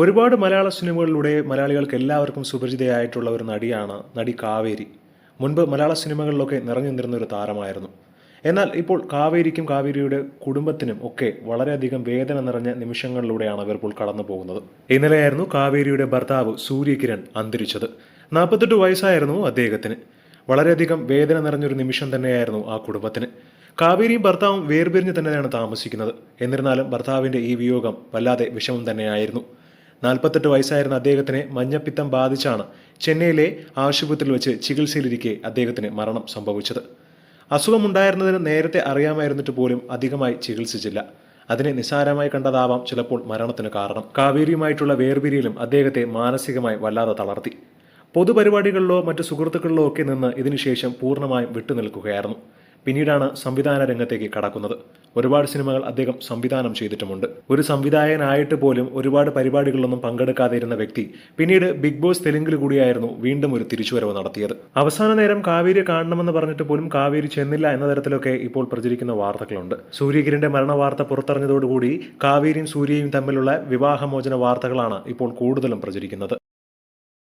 ഒരുപാട് മലയാള സിനിമകളിലൂടെ മലയാളികൾക്ക് എല്ലാവർക്കും സുപരിചിതയായിട്ടുള്ള ഒരു നടിയാണ് നടി കാവേരി. മുൻപ് മലയാള സിനിമകളിലൊക്കെ നിറഞ്ഞു നിന്നിരുന്ന ഒരു താരമായിരുന്നു. എന്നാൽ ഇപ്പോൾ കാവേരിക്കും കാവേരിയുടെ കുടുംബത്തിനും ഒക്കെ വളരെയധികം വേദന നിറഞ്ഞ നിമിഷങ്ങളിലൂടെയാണ് അവർ ഇപ്പോൾ കടന്നു പോകുന്നത്. ഇന്നലെയായിരുന്നു കാവേരിയുടെ ഭർത്താവ് സൂര്യകിരൺ അന്തരിച്ചത്. നാൽപ്പത്തെട്ട് വയസ്സായിരുന്നു അദ്ദേഹത്തിന്. വളരെയധികം വേദന നിറഞ്ഞൊരു നിമിഷം തന്നെയായിരുന്നു ആ കുടുംബത്തിന്. കാവേരിയും ഭർത്താവും വേർപിരിഞ്ഞ് തന്നെയാണ് താമസിക്കുന്നത്. എന്നിരുന്നാലും ഭർത്താവിന്റെ ഈ വിയോഗം വല്ലാതെ വിഷമം തന്നെയായിരുന്നു. നാൽപ്പത്തെട്ട് വയസ്സായിരുന്ന അദ്ദേഹത്തിന് മഞ്ഞപ്പിത്തം ബാധിച്ചാണ് ചെന്നൈയിലെ ആശുപത്രിയിൽ വെച്ച് ചികിത്സയിലിരിക്കെ അദ്ദേഹത്തിന് മരണം സംഭവിച്ചത്. അസുഖമുണ്ടായിരുന്നതിന് നേരത്തെ അറിയാമായിരുന്നിട്ട് പോലും അധികമായി ചികിത്സിച്ചില്ല. അതിനെ നിസ്സാരമായി കണ്ടതാവാം ചിലപ്പോൾ മരണത്തിന് കാരണം. കാവേരിയുമായിട്ടുള്ള വേർപിരിയിലും അദ്ദേഹത്തെ മാനസികമായി വല്ലാതെ തളർത്തി. പൊതുപരിപാടികളിലോ മറ്റു സുഹൃത്തുക്കളിലോ ഒക്കെ നിന്ന് ഇതിനുശേഷം പൂർണമായും വിട്ടുനിൽക്കുകയായിരുന്നു. പിന്നീടാണ് സംവിധാന രംഗത്തേക്ക് കടക്കുന്നത്. ഒരുപാട് സിനിമകൾ അദ്ദേഹം സംവിധാനം ചെയ്തിട്ടുമുണ്ട്. ഒരു സംവിധായകനായിട്ട് പോലും ഒരുപാട് പരിപാടികളിലൊന്നും പങ്കെടുക്കാതെ ഇരുന്ന വ്യക്തി പിന്നീട് ബിഗ് ബോസ് തെലുങ്കിൽ കൂടിയായിരുന്നു വീണ്ടും ഒരു തിരിച്ചുവരവ് നടത്തിയത്. അവസാന നേരം കാവേരി കാണണമെന്ന് പറഞ്ഞിട്ട് പോലും കാവേരി ചെന്നില്ല എന്ന തരത്തിലൊക്കെ ഇപ്പോൾ പ്രചരിക്കുന്ന വാർത്തകളുണ്ട്. സൂര്യകിരന്റെ മരണ വാർത്ത പുറത്തിറങ്ങിയതോടുകൂടി കാവേരിയും സൂര്യയും തമ്മിലുള്ള വിവാഹമോചന വാർത്തകളാണ് ഇപ്പോൾ കൂടുതലും പ്രചരിക്കുന്നത്.